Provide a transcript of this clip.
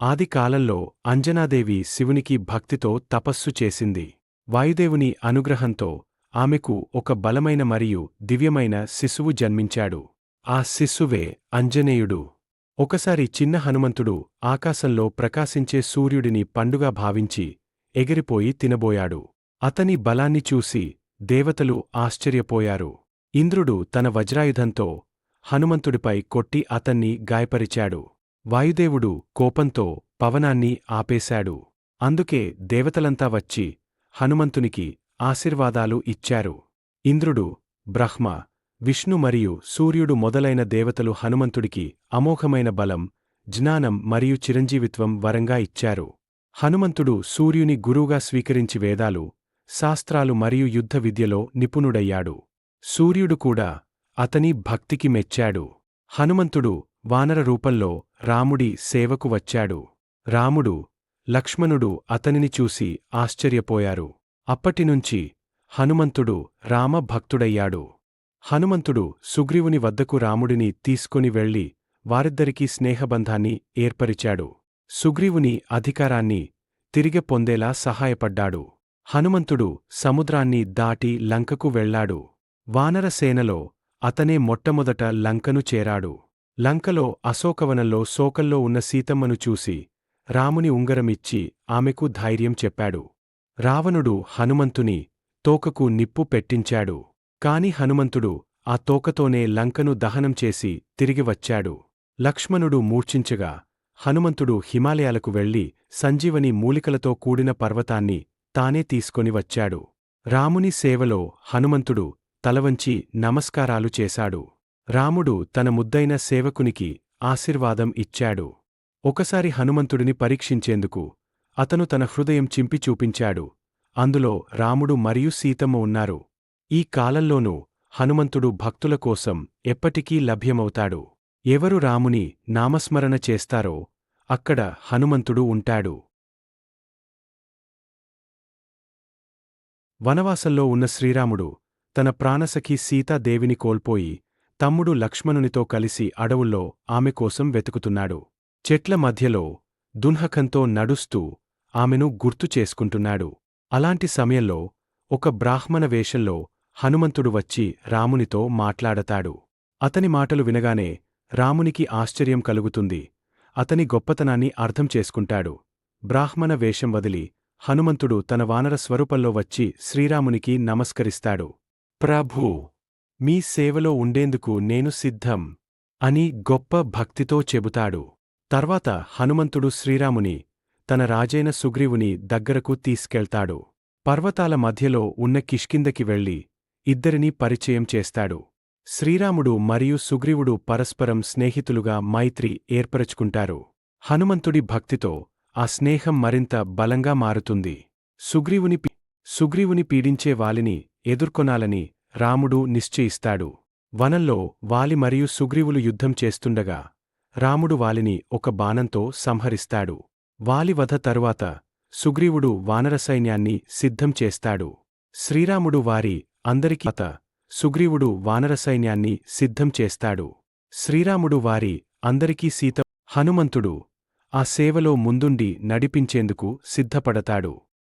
ఆది కాలంలో అంజనాదేవి శివునికి భక్తితో తపస్సు చేసింది. వాయుదేవుని అనుగ్రహంతో ఆమెకు ఒక బలమైన మరియు దివ్యమైన శిశువు జన్మించాడు. ఆ శిశువే అంజనేయుడు. ఒకసారి చిన్న హనుమంతుడు ఆకాశంలో ప్రకాశించే సూర్యుడిని పండుగ భావించి ఎగిరిపోయి తినబోయాడు. అతని బలాన్ని చూసి దేవతలు ఆశ్చర్యపోయారు. ఇంద్రుడు తన వజ్రాయుధంతో హనుమంతుడిపై కొట్టి అతన్ని గాయపరిచాడు. వాయుదేవుడు కోపంతో పవనాన్ని ఆపేశాడు. అందుకే దేవతలంతా వచ్చి హనుమంతునికి ఆశీర్వాదాలు ఇచ్చారు. ఇంద్రుడు బ్రహ్మ విష్ణు మరియు సూర్యుడు మొదలైన దేవతలు హనుమంతుడికి అమోఘమైన బలం జ్ఞానం మరియు చిరంజీవిత్వం వరంగా ఇచ్చారు. హనుమంతుడు సూర్యుని గురువుగా స్వీకరించి వేదాలు శాస్త్రాలు మరియు యుద్ధ విద్యలో నిపుణుడయ్యాడు. సూర్యుడు కూడా అతని భక్తికి మెచ్చాడు. హనుమంతుడు వానర రూపంలో రాముడి సేవకు వచ్చాడు. రాముడు లక్ష్మణుడు అతనిని చూసి ఆశ్చర్యపోయారు. అప్పటినుంచి హనుమంతుడు రామ భక్తుడయ్యాడు హనుమంతుడు సుగ్రీవుని వద్దకు రాముడిని తీసుకుని వెళ్ళి వారిద్దరికీ స్నేహబంధాన్ని ఏర్పరిచాడు. సుగ్రీవుని అధికారాన్ని తిరిగి పొందేలా సహాయపడ్డాడు. హనుమంతుడు సముద్రాన్ని దాటి లంకకు వెళ్ళాడు వానరసేనలో అతనే మొట్టమొదట లంకను చేరాడు. లంకలో అశోకవనంలో శోకల్లో ఉన్న సీతమ్మను చూసి రాముని ఉంగరమిచ్చి ఆమెకు ధైర్యం చెప్పాడు. రావణుడు హనుమంతుని తోకకు నిప్పు పెట్టించాడు. కాని హనుమంతుడు ఆ తోకతోనే లంకను దహనం చేసి తిరిగి వచ్చాడు. లక్ష్మణుడు మూర్ఛించగా హనుమంతుడు హిమాలయాలకు వెళ్ళి సంజీవని మూలికలతో కూడిన పర్వతాన్ని తానే తీసుకొని వచ్చాడు. రాముని సేవలో హనుమంతుడు తలవంచి నమస్కారాలు చేశాడు. రాముడు తన ముద్దైన సేవకునికి ఆశీర్వాదం ఇచ్చాడు. ఒకసారి హనుమంతుడిని పరీక్షించేందుకు అతను తన హృదయం చింపి చూపించాడు. అందులో రాముడు మరియు సీతమ్మ ఉన్నారు. ఈ కాలంలోనూ హనుమంతుడు భక్తుల కోసం ఎప్పటికీ లభ్యమవుతాడు. ఎవరు రాముని నామస్మరణ చేస్తారో అక్కడ హనుమంతుడు ఉంటాడు. వనవాసంలో ఉన్న శ్రీరాముడు తన ప్రాణసఖి సీతాదేవిని కోల్పోయి తమ్ముడు లక్ష్మణునితో కలిసి అడవుల్లో ఆమె కోసం వెతుకుతున్నాడు. చెట్ల మధ్యలో దున్హకంతో నడుస్తూ ఆమెను గుర్తు చేసుకుంటున్నాడు. అలాంటి సమయంలో ఒక బ్రాహ్మణ వేషంలో హనుమంతుడు వచ్చి రామునితో మాట్లాడతాడు. అతని మాటలు వినగానే రామునికి ఆశ్చర్యం కలుగుతుంది. అతని గొప్పతనాన్ని అర్థం చేసుకుంటాడు. బ్రాహ్మణ వేషం వదిలి హనుమంతుడు తన వానర స్వరూపంలో వచ్చి శ్రీరామునికి నమస్కరిస్తాడు. ప్రభూ! మీ సేవలో ఉండేందుకు నేను సిద్ధం అని గొప్ప భక్తితో చెబుతాడు. తర్వాత హనుమంతుడు శ్రీరాముని తన రాజైన సుగ్రీవుని దగ్గరకు తీసుకెళ్తాడు. పర్వతాల మధ్యలో ఉన్న కిష్కిందకి వెళ్ళి ఇద్దరినీ పరిచయం చేస్తాడు. శ్రీరాముడు మరియు సుగ్రీవుడు పరస్పరం స్నేహితులుగా మైత్రి ఏర్పరచుకుంటారు. హనుమంతుడి భక్తితో ఆ స్నేహం మరింత బలంగా మారుతుంది. సుగ్రీవుని సుగ్రీవుని పీడించే వాలిని ఎదుర్కొనాలని రాముడు నిశ్చయిస్తాడు. వనంలో వాలి మరియు సుగ్రీవులు యుద్ధం చేస్తుండగా రాముడు వాలిని ఒక బాణంతో సంహరిస్తాడు. వాలి వధ తరువాత సుగ్రీవుడు వానర సైన్యాన్ని సిద్ధం చేస్తాడు. శ్రీరాముడు వారి అందరికీ అత సుగ్రీవుడు వానర సైన్యాన్ని సిద్ధం చేస్తాడు. శ్రీరాముడు వారి అందరికీ సీత హనుమంతుడు ఆ సేవలో ముందుండి నడిపించేందుకు సిద్ధపడతాడు.